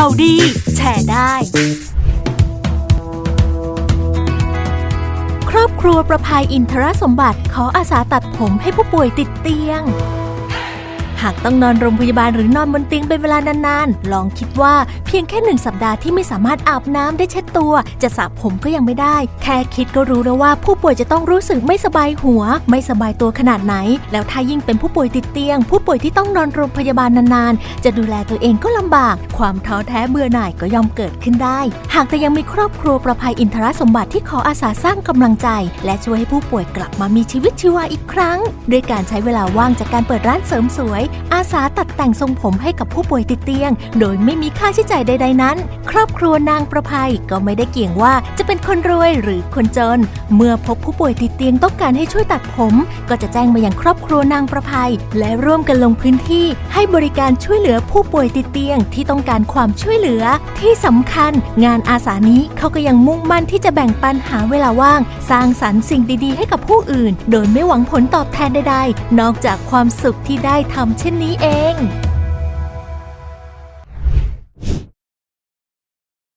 ข่าวดี แชร์ได้ ครอบครัวประภัยอินทรสมบัติขออาสาตัดผมให้ผู้ป่วยติดเตียง หากต้องนอนโรงพยาบาลหรือนอนบนเตียงเป็นเวลานานๆ ลองคิดว่าเพียงแค่หนึ่งสัปดาห์ที่ไม่สามารถอาบน้ำได้เช็ดตัว จะสระผมก็ยังไม่ได้ แค่คิดก็รู้แล้วว่าผู้ป่วยจะต้องรู้สึกไม่สบายหัว ไม่สบายตัวขนาดไหน แล้วถ้ายิ่งเป็นผู้ป่วยติดเตียง ผู้ป่วยที่ต้องนอนโรงพยาบาลนานๆ จะดูแลตัวเองก็ลำบาก ความท้อแท้เบื่อหน่ายก็ย่อมเกิดขึ้นได้ หากแต่ยังมีครอบครัวประภัยอินทรสมบัติที่ขออาสาสร้างกำลังใจ และช่วยให้ผู้ป่วยกลับมามีชีวิตชีวาอีกครั้ง ด้วยการใช้เวลาว่างจากการเปิดร้านเสริมสวยอาสาตัดแต่งทรงผมให้กับผู้ป่วยติดเตียง โดยไม่มีค่าใช้จ่ายใด ๆ นั้น ครอบครัวนางประภัยก็ไม่ได้เกี่ยงว่าจะเป็นคนรวยหรือคนจน เมื่อพบผู้ป่วยติดเตียงต้องการให้ช่วยตัดผม ก็จะแจ้งมายังครอบครัวนางประภัย และร่วมกันลงพื้นที่ให้บริการช่วยเหลือผู้ป่วยติดเตียงที่ต้องการความช่วยเหลือ ที่สำคัญ งานอาสานี้เขาก็ยังมุ่งมั่นที่จะแบ่งปันหาเวลาว่าง สร้างสรรค์สิ่งดีๆ ให้กับผู้อื่น โดยไม่หวังผลตอบแทนใด ๆ นอกจากความสุขที่ได้ทำช่นนี้เอง